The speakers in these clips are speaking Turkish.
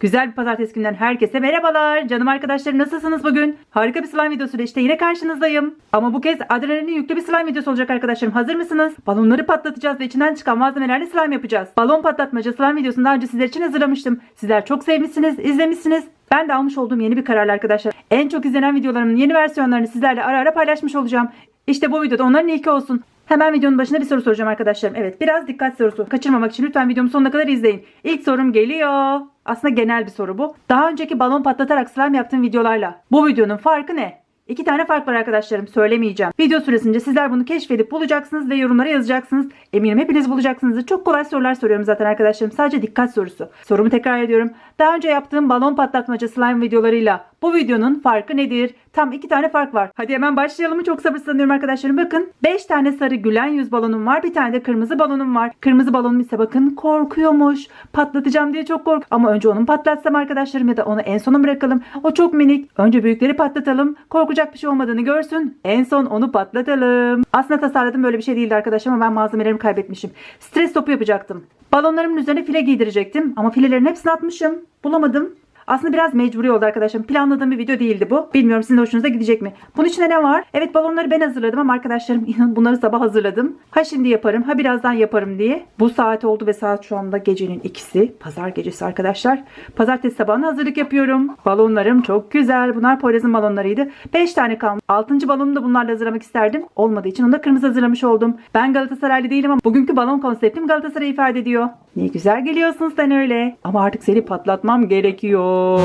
Güzel bir pazartesi günden herkese merhabalar. Canım arkadaşlarım nasılsınız bugün? Harika bir slime videosuyla işte yine karşınızdayım. Ama bu kez adrenalin yüklü bir slime videosu olacak arkadaşlarım. Hazır mısınız? Balonları patlatacağız ve içinden çıkan malzemelerle slime yapacağız. Balon patlatmaca slime videosunu daha önce sizler için hazırlamıştım. Sizler çok sevmişsiniz, izlemişsiniz. Ben de almış olduğum yeni bir kararla arkadaşlar. En çok izlenen videolarımın yeni versiyonlarını sizlerle ara ara paylaşmış olacağım. İşte bu videoda onların ilki olsun. Hemen videonun başına bir soru soracağım arkadaşlarım. Evet biraz dikkat sorusu. Kaçırmamak için lütfen videomu sonuna kadar izleyin. İlk sorum geliyor. Aslında genel bir soru bu. Daha önceki balon patlatarak slime yaptığım videolarla bu videonun farkı ne? İki tane fark var arkadaşlarım söylemeyeceğim. Video süresince sizler bunu keşfedip bulacaksınız ve yorumlara yazacaksınız. Eminim hepiniz bulacaksınız. Çok kolay sorular soruyorum zaten arkadaşlarım. Sadece dikkat sorusu. Sorumu tekrar ediyorum. Daha önce yaptığım balon patlatmaca slime videolarıyla bu videonun farkı nedir? Tam iki tane fark var. Hadi hemen başlayalım. Çok sabırsızlanıyorum arkadaşlarım. Bakın 5 tane sarı gülen yüz balonum var. Bir tane de kırmızı balonum var. Kırmızı balonum ise bakın korkuyormuş. Patlatacağım diye çok kork. Ama önce onu patlatsam arkadaşlarım ya da onu en sona bırakalım. O çok minik. Önce büyükleri patlatalım. Korkacak bir şey olmadığını görsün. En son onu patlatalım. Aslında tasarladım böyle bir şey değildi arkadaşlar ama ben malzemelerimi kaybetmişim. Stres topu yapacaktım. Balonlarımın üzerine file giydirecektim ama filelerin hepsini atmışım. Bulamadım. Aslında biraz mecburi oldu arkadaşlarım. Planladığım bir video değildi bu. Bilmiyorum sizin hoşunuza gidecek mi? Bunun içinde ne var? Evet balonları ben hazırladım ama arkadaşlarım inanın bunları sabah hazırladım. Ha şimdi yaparım ha birazdan yaparım diye. Bu saat oldu ve saat şu anda gecenin ikisi. Pazar gecesi arkadaşlar. Pazartesi sabahına hazırlık yapıyorum. Balonlarım çok güzel. Bunlar Poyraz'ın balonlarıydı. 5 tane kalmış. 6. balonu da bunlarla hazırlamak isterdim. Olmadığı için onu da kırmızı hazırlamış oldum. Ben Galatasaraylı değilim ama bugünkü balon konseptim Galatasaray'ı ifade ediyor. Ne güzel geliyorsun sen öyle. Ama artık seni patlatmam gerekiyor.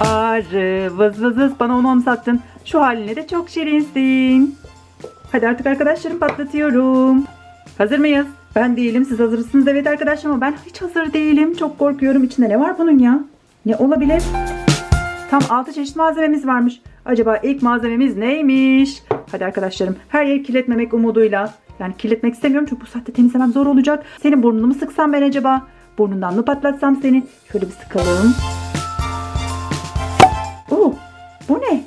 Arı vız vız vız bana onu anımsattın. Şu haline de çok şirinsin. Hadi artık arkadaşlarım patlatıyorum. Hazır mıyız? Ben değilim siz hazırsınız evet arkadaşlar ama ben hiç hazır değilim. Çok korkuyorum. İçinde ne var bunun ya? Ne olabilir? Tam 6 çeşit malzememiz varmış. Acaba ilk malzememiz neymiş? Hadi arkadaşlarım her yeri kirletmemek umuduyla. Yani kirletmek istemiyorum çünkü bu saatte temizlemem zor olacak. Senin burnunu mu sıksam ben acaba? Burnundan mı patlatsam seni? Şöyle bir sıkalım. Oo, bu ne?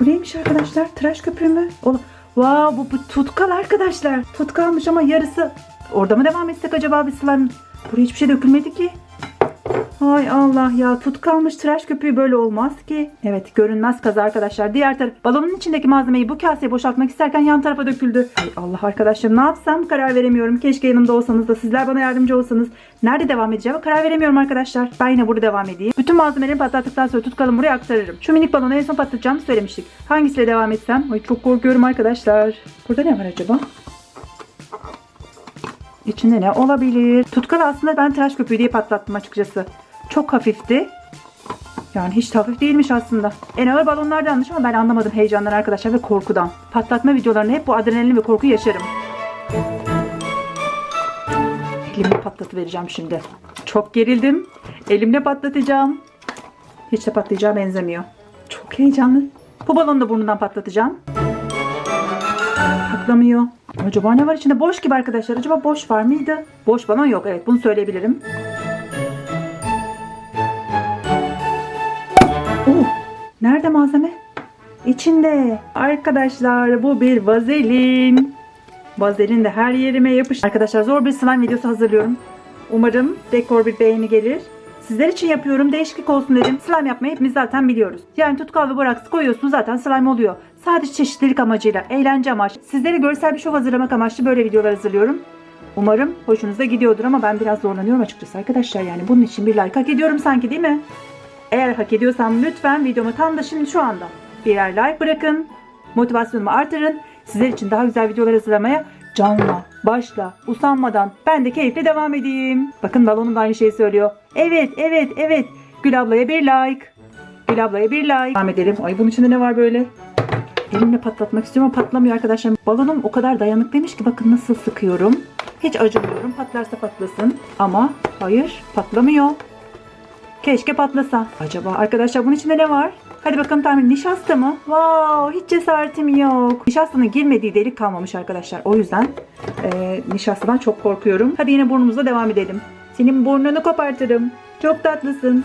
Bu neymiş arkadaşlar? Tıraş köpüğü mü? Ola- Wow, bu, bu tutkal arkadaşlar. Tutkalmış ama yarısı. Orada mı devam etsek acaba slime? Buraya hiçbir şey dökülmedi ki. Hay Allah ya tut kalmış tıraş köpüğü böyle olmaz ki. Evet görünmez kazı arkadaşlar. Diğer taraf balonun içindeki malzemeyi bu kaseye boşaltmak isterken yan tarafa döküldü. Hay Allah arkadaşlar ne yapsam karar veremiyorum. Keşke yanımda olsanız da sizler bana yardımcı olsanız. Nerede devam edeceğim karar veremiyorum arkadaşlar. Ben yine burada devam edeyim. Bütün malzemeleri patlattıktan sonra tutkalım buraya aktarırım. Şu minik balonu en son patlatacağımı söylemiştik. Hangisiyle devam etsem? Ay çok korkuyorum arkadaşlar. Burada ne var acaba? İçinde ne olabilir? Tutkal aslında ben tıraş köpüğü diye patlattım açıkçası. Çok hafifti. Yani hiç hafif değilmiş aslında. En ağır balonlardanmış ama ben anlamadım heyecandan arkadaşlar ve korkudan. Patlatma videolarını hep bu adrenalin ve korku yaşarım. Elimle patlatıvereceğim şimdi. Çok gerildim. Elimle patlatacağım. Hiç de patlayacağı benzemiyor. Çok heyecanlı. Bu balonu da burnundan patlatacağım. Patlamıyor. Acaba ne var içinde? Boş gibi arkadaşlar. Acaba boş var mıydı? Boş balon yok. Evet bunu söyleyebilirim. Oo, nerede malzeme? İçinde. Arkadaşlar bu bir vazelin. Vazelin de her yerime yapış. Arkadaşlar zor bir slime videosu hazırlıyorum. Umarım dekor bir beğeni gelir. Sizler için yapıyorum. Değişiklik olsun dedim. Slime yapmayı hepimiz zaten biliyoruz. Yani tutkal ve boraks koyuyorsunuz zaten slime oluyor. Sadece çeşitlilik amacıyla, eğlence amaçlı. Sizlere görsel bir şov hazırlamak amaçlı böyle videolar hazırlıyorum. Umarım hoşunuza gidiyordur ama ben biraz zorlanıyorum açıkçası arkadaşlar. Yani bunun için bir like hak ediyorum sanki değil mi? Eğer hak ediyorsam lütfen videomu tam da şimdi şu anda birer like bırakın. Motivasyonumu artırın. Sizler için daha güzel videolar hazırlamaya canla, başla, usanmadan ben de keyifle devam edeyim. Bakın balonum da aynı şeyi söylüyor. Evet, evet, evet. Gül ablaya bir like. Gül ablaya bir like. Devam edelim. Ay bunun içinde ne var böyle? Elimle patlatmak istiyorum ama patlamıyor arkadaşlar. Balonum o kadar dayanıklıymış ki bakın nasıl sıkıyorum. Hiç acımıyorum. Patlarsa patlasın. Ama hayır patlamıyor. Keşke patlasa. Acaba arkadaşlar bunun içinde ne var? Hadi bakalım tahmin. Nişasta mı? Wow hiç cesaretim yok. Nişastanın girmediği delik kalmamış arkadaşlar. O yüzden e, nişastadan çok korkuyorum. Hadi yine burnumuzla devam edelim. Senin burnunu kopartırım. Çok tatlısın.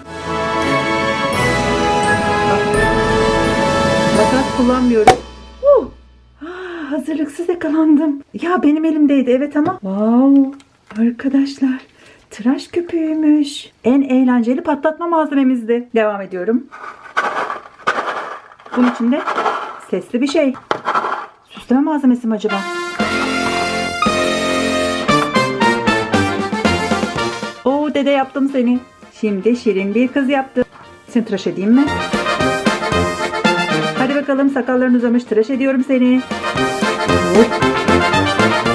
Makas kullanmıyorum. Uh! Ah, hazırlıksız yakalandım. Ya benim elimdeydi evet ama. Wow arkadaşlar tıraş köpüğüymüş. En eğlenceli patlatma malzememizdi. Devam ediyorum. Bunun içinde sesli bir şey. Süsleme malzemesi mi acaba? Oo dede yaptım seni. Şimdi şirin bir kız yaptım. Seni tıraş edeyim mi? Hadi bakalım sakalların uzamış tıraş ediyorum seni. Hop.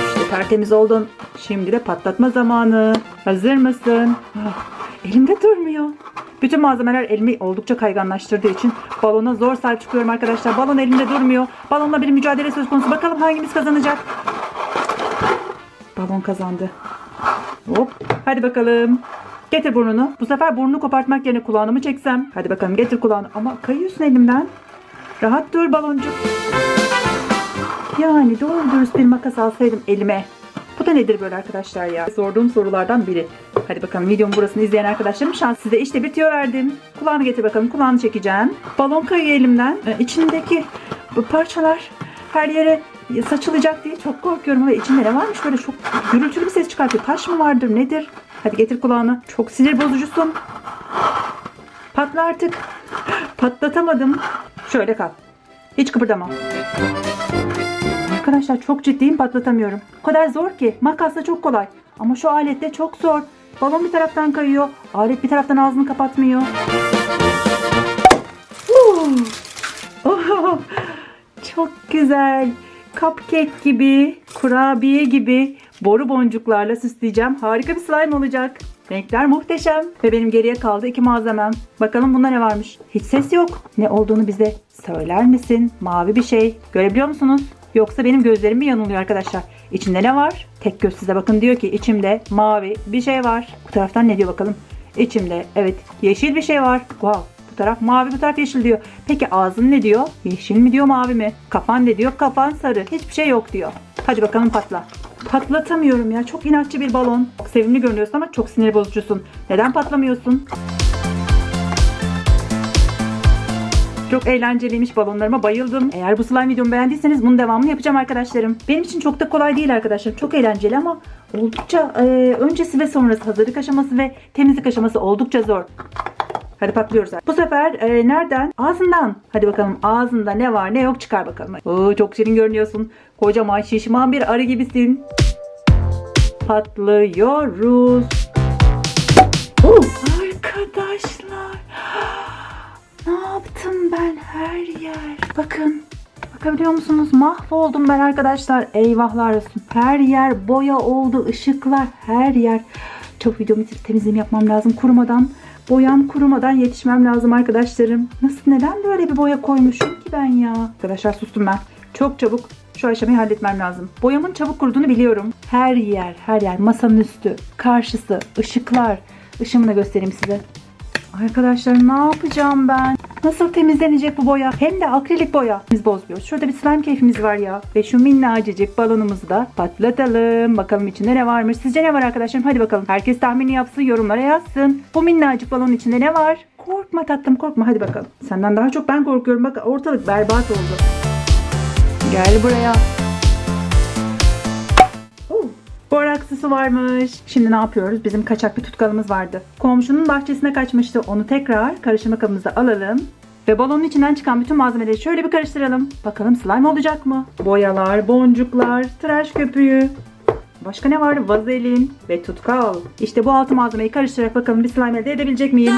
İşte tertemiz oldun. Şimdi de patlatma zamanı. Hazır mısın? Ah, elimde durmuyor. Bütün malzemeler elimi oldukça kayganlaştırdığı için balona zor sahip çıkıyorum arkadaşlar. Balon elimde durmuyor. Balonla bir mücadele söz konusu. Bakalım hangimiz kazanacak? Balon kazandı. Hop. Hadi bakalım. Getir burnunu. Bu sefer burnunu kopartmak yerine kulağını mı çeksem? Hadi bakalım getir kulağını. Ama kayıyorsun elimden. Rahat dur baloncuk. Yani doğru dürüst bir makas alsaydım elime. Bu da nedir böyle arkadaşlar ya? Sorduğum sorulardan biri. Hadi bakalım videomun burasını izleyen arkadaşlarım şans size işte bir tüyo verdim. Kulağını getir bakalım. Kulağını çekeceğim. Balon kayıyor elimden. Ee, içindeki parçalar her yere saçılacak diye çok korkuyorum. Ve içinde ne varmış böyle çok gürültülü bir ses çıkartıyor. Taş mı vardır nedir? Hadi getir kulağını. Çok sinir bozucusun. Patla artık. Patlatamadım. Şöyle kal. Hiç kıpırdama. Arkadaşlar çok ciddiyim patlatamıyorum. O kadar zor ki. Makasla çok kolay. Ama şu alette çok zor. Balon bir taraftan kayıyor. Alet bir taraftan ağzını kapatmıyor. Oh, çok güzel. Cupcake gibi, kurabiye gibi boru boncuklarla süsleyeceğim. Harika bir slime olacak. Renkler muhteşem. Ve benim geriye kaldı iki malzemem. Bakalım bunda ne varmış? Hiç ses yok. Ne olduğunu bize söyler misin? Mavi bir şey. Görebiliyor musunuz? Yoksa benim gözlerim mi yanılıyor arkadaşlar? İçinde ne var? Tek göz size bakın diyor ki içimde mavi bir şey var. Bu taraftan ne diyor bakalım? İçimde evet yeşil bir şey var. Wow bu taraf mavi bu taraf yeşil diyor. Peki ağzın ne diyor? Yeşil mi diyor mavi mi? Kafan ne diyor? Kafan sarı. Hiçbir şey yok diyor. Hadi bakalım patla. Patlatamıyorum ya. Çok inatçı bir balon. Sevimli görünüyorsun ama çok sinir bozucusun. Neden patlamıyorsun? Çok eğlenceliymiş balonlarıma bayıldım. Eğer bu slime videomu beğendiyseniz bunun devamını yapacağım arkadaşlarım. Benim için çok da kolay değil arkadaşlar. Çok eğlenceli ama oldukça e, öncesi ve sonrası hazırlık aşaması ve temizlik aşaması oldukça zor. Hadi patlıyoruz. Bu sefer e, nereden? Ağzından. Hadi bakalım ağzında ne var ne yok çıkar bakalım. Oo, çok şirin görünüyorsun. Kocaman şişman bir arı gibisin. Patlıyoruz. Oo, Ne yaptım ben her yer? Bakın. Bakabiliyor musunuz? Mahvoldum ben arkadaşlar. Eyvahlar olsun. Her yer boya oldu. ışıklar her yer. Çok videomu bitirip temizliğimi yapmam lazım kurumadan. Boyam kurumadan yetişmem lazım arkadaşlarım. Nasıl neden böyle bir boya koymuşum ki ben ya? Arkadaşlar sustum ben. Çok çabuk şu aşamayı halletmem lazım. Boyamın çabuk kuruduğunu biliyorum. Her yer, her yer, masanın üstü, karşısı, ışıklar. Işığımı da göstereyim size. Arkadaşlar ne yapacağım ben? Nasıl temizlenecek bu boya? Hem de akrilik boya. Biz bozmuyoruz. Şurada bir slime keyfimiz var ya. Ve şu minnacıcık balonumuzu da patlatalım. Bakalım içinde ne varmış. Sizce ne var arkadaşlarım? Hadi bakalım. Herkes tahmini yapsın. Yorumlara yazsın. Bu minnacık balonun içinde ne var? Korkma tatlım korkma. Hadi bakalım. Senden daha çok ben korkuyorum. Bak ortalık berbat oldu. Gel buraya. Boraksı su varmış. Şimdi ne yapıyoruz? Bizim kaçak bir tutkalımız vardı. Komşunun bahçesine kaçmıştı. Onu tekrar karıştırma kabımıza alalım. Ve balonun içinden çıkan bütün malzemeleri şöyle bir karıştıralım. Bakalım slime olacak mı? Boyalar, boncuklar, tıraş köpüğü. Başka ne vardı? Vazelin ve tutkal. İşte bu altı malzemeyi karıştırarak bakalım bir slime elde edebilecek miyim?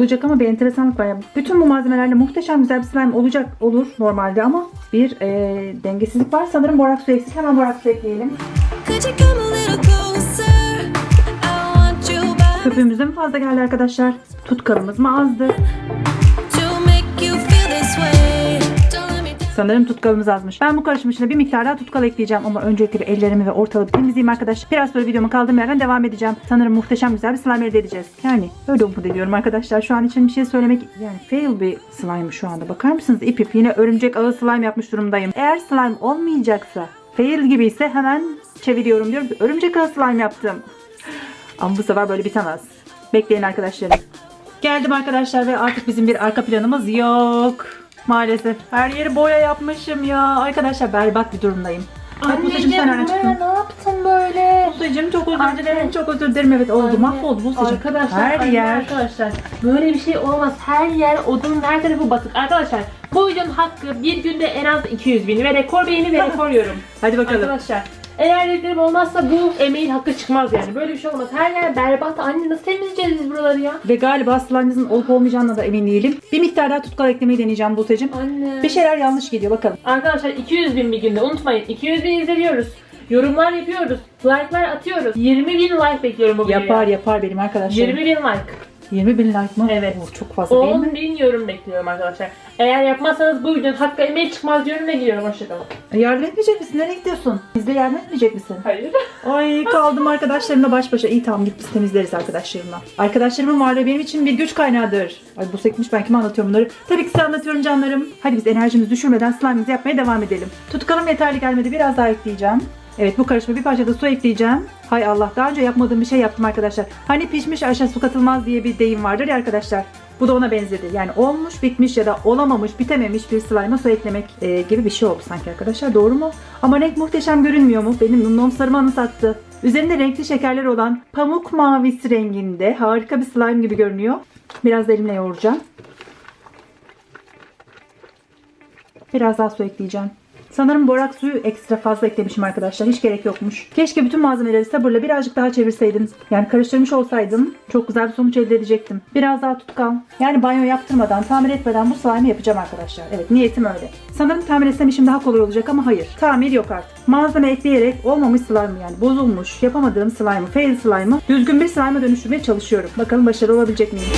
Olacak ama bir enteresanlık var. Yani bütün bu malzemelerle muhteşem güzel bir slime olacak olur normalde ama bir e, dengesizlik var. Sanırım borak su eksik. Hemen borak su ekleyelim. Köpüğümüz de mi fazla geldi arkadaşlar? Tutkalımız mı azdı? Sanırım tutkalımız azmış. Ben bu karışım içine bir miktar daha tutkal ekleyeceğim ama öncelikle bir ellerimi ve ortalığı temizleyeyim arkadaşlar. Biraz sonra videomu kaldığım yerden devam edeceğim. Sanırım muhteşem güzel bir slime elde edeceğiz. Yani öyle umut ediyorum arkadaşlar. Şu an için bir şey söylemek yani fail bir slime şu anda. Bakar mısınız? İp ip yine örümcek ağı slime yapmış durumdayım. Eğer slime olmayacaksa fail gibi ise hemen çeviriyorum diyorum. Örümcek ağı slime yaptım. Ama bu sefer böyle bitemez. Bekleyin arkadaşlarım. Geldim arkadaşlar ve artık bizim bir arka planımız yok. Maalesef. Her yeri boya yapmışım ya. Arkadaşlar berbat bir durumdayım. Evet sen öne çıktın. ne yaptın böyle? Buse'cim çok özür Anne. dilerim. Çok özür dilerim. Evet oldu. Anne, Mahvoldu Buse'cim. Arkadaşlar, Her anne, yer. Arkadaşlar böyle bir şey olmaz. Her yer odunun her tarafı batık. Arkadaşlar bu videonun hakkı bir günde en az 200 bin ve rekor beğeni ve rekor yorum. Hadi bakalım. Arkadaşlar eğer dediklerim olmazsa bu emeğin hakkı çıkmaz yani. Böyle bir şey olmaz. Her yer berbat. Anne nasıl temizleyeceğiz biz buraları ya? Ve galiba slime'ınızın olup olmayacağına da emin değilim. Bir miktar daha tutkal eklemeyi deneyeceğim Buse'cim. Anne. Bir şeyler yanlış gidiyor bakalım. Arkadaşlar 200 bin bir günde unutmayın. 200 bin izleniyoruz. Yorumlar yapıyoruz. Like'lar atıyoruz. 20 bin like bekliyorum bu videoya. Yapar yapar benim arkadaşlarım. 20 bin like. 20 bin like mı? Evet. Oh, çok fazla değil 10 mi? bin yorum bekliyorum arkadaşlar. Eğer yapmazsanız bu videonun hakkı emeği çıkmaz diyorum ve gidiyorum. Hoşçakalın. Yardım etmeyecek misin? Nereye gidiyorsun? Bizde yardım etmeyecek misin? Hayır. Ay kaldım arkadaşlarımla baş başa. İyi tamam git biz temizleriz arkadaşlarımla. Arkadaşlarımın varlığı benim için bir güç kaynağıdır. Ay bu sekmiş ben kime anlatıyorum bunları? Tabii ki size anlatıyorum canlarım. Hadi biz enerjimizi düşürmeden slime'ımızı yapmaya devam edelim. Tutkalım yeterli gelmedi. Biraz daha ekleyeceğim. Evet bu karışıma bir parça da su ekleyeceğim. Hay Allah daha önce yapmadığım bir şey yaptım arkadaşlar. Hani pişmiş aşağı su katılmaz diye bir deyim vardır ya arkadaşlar. Bu da ona benzedi. Yani olmuş, bitmiş ya da olamamış, bitememiş bir slime'a su eklemek e, gibi bir şey oldu sanki arkadaşlar. Doğru mu? Ama renk muhteşem görünmüyor mu? Benim numnom sarımı anımsattı. Üzerinde renkli şekerler olan pamuk mavisi renginde harika bir slime gibi görünüyor. Biraz da elimle yoğuracağım. Biraz daha su ekleyeceğim. Sanırım borak suyu ekstra fazla eklemişim arkadaşlar. Hiç gerek yokmuş. Keşke bütün malzemeleri sabırla birazcık daha çevirseydim. Yani karıştırmış olsaydım çok güzel bir sonuç elde edecektim. Biraz daha tutkal. Yani banyo yaptırmadan, tamir etmeden bu slime'ı yapacağım arkadaşlar. Evet niyetim öyle. Sanırım tamir etsem işim daha kolay olacak ama hayır. Tamir yok artık. Malzeme ekleyerek olmamış slime yani bozulmuş, yapamadığım slime'ı, fail slime'ı düzgün bir slime'a dönüştürmeye çalışıyorum. Bakalım başarılı olabilecek miyim?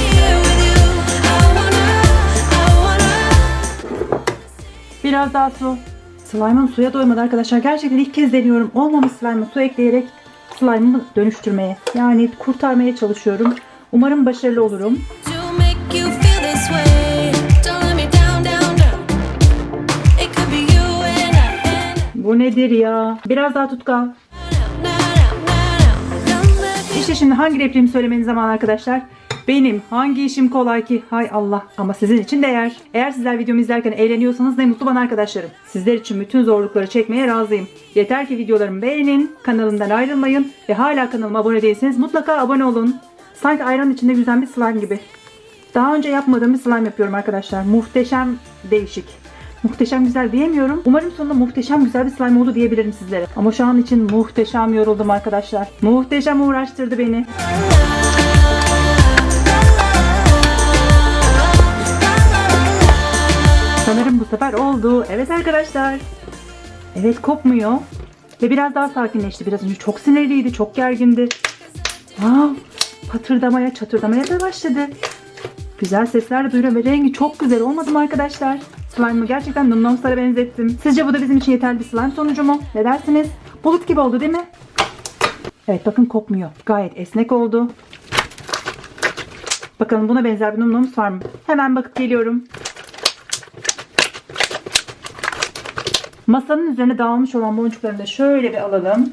Biraz daha su. Slime'ım suya doymadı arkadaşlar. Gerçekten ilk kez deniyorum. Olmamış slime'ı su ekleyerek slime'ımı dönüştürmeye. Yani kurtarmaya çalışıyorum. Umarım başarılı olurum. Bu nedir ya? Biraz daha tutkal. İşte şimdi hangi repliğimi söylemenin zamanı arkadaşlar. Benim hangi işim kolay ki? Hay Allah. Ama sizin için değer. Eğer sizler videomu izlerken eğleniyorsanız ne mutlu bana arkadaşlarım. Sizler için bütün zorlukları çekmeye razıyım. Yeter ki videolarımı beğenin, kanalımdan ayrılmayın ve hala kanalıma abone değilseniz mutlaka abone olun. Sanki ayran içinde yüzen bir slime gibi. Daha önce yapmadığım bir slime yapıyorum arkadaşlar. Muhteşem değişik. Muhteşem güzel diyemiyorum. Umarım sonunda muhteşem güzel bir slime oldu diyebilirim sizlere. Ama şu an için muhteşem yoruldum arkadaşlar. Muhteşem uğraştırdı beni. Oldu. Evet arkadaşlar. Evet kopmuyor. Ve biraz daha sakinleşti. Biraz önce çok sinirliydi, çok gergindi. Aa, patırdamaya, çatırdamaya da başladı. Güzel sesler de duyuyorum ve rengi çok güzel olmadı mı arkadaşlar? Slime'ı gerçekten Numnoms'lara benzettim. Sizce bu da bizim için yeterli bir slime sonucu mu? Ne dersiniz? Bulut gibi oldu değil mi? Evet bakın kopmuyor. Gayet esnek oldu. Bakalım buna benzer bir Numnoms var mı? Hemen bakıp geliyorum. Masanın üzerine dağılmış olan boncuklarını da şöyle bir alalım.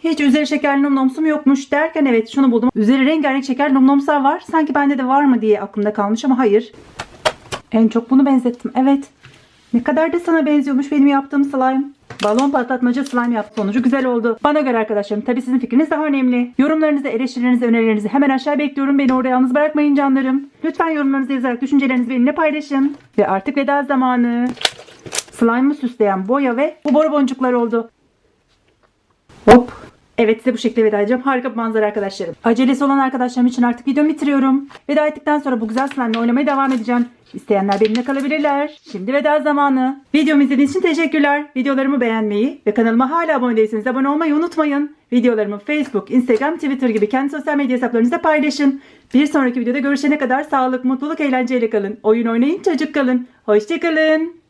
Hiç üzeri şekerli numnomsum yokmuş derken evet şunu buldum. Üzeri rengarenk şekerli numnomslar var. Sanki bende de var mı diye aklımda kalmış ama hayır. En çok bunu benzettim. Evet. Ne kadar da sana benziyormuş benim yaptığım slime. Balon patlatmacı slime yaptı sonucu güzel oldu. Bana göre arkadaşlarım tabi sizin fikriniz daha önemli. Yorumlarınızı, eleştirilerinizi, önerilerinizi hemen aşağı bekliyorum. Beni orada yalnız bırakmayın canlarım. Lütfen yorumlarınızı yazarak düşüncelerinizi benimle paylaşın. Ve artık veda zamanı. Slime'ı süsleyen boya ve bu boru boncuklar oldu. Hop. Evet size bu şekilde veda edeceğim. Harika bir manzara arkadaşlarım. Acelesi olan arkadaşlarım için artık videomu bitiriyorum. Veda ettikten sonra bu güzel slime'la oynamaya devam edeceğim. İsteyenler benimle kalabilirler. Şimdi veda zamanı. Videomu izlediğiniz için teşekkürler. Videolarımı beğenmeyi ve kanalıma hala abone değilseniz abone olmayı unutmayın. Videolarımı Facebook, Instagram, Twitter gibi kendi sosyal medya hesaplarınızda paylaşın. Bir sonraki videoda görüşene kadar sağlık, mutluluk, eğlenceyle kalın. Oyun oynayın, çocuk kalın. Hoşçakalın.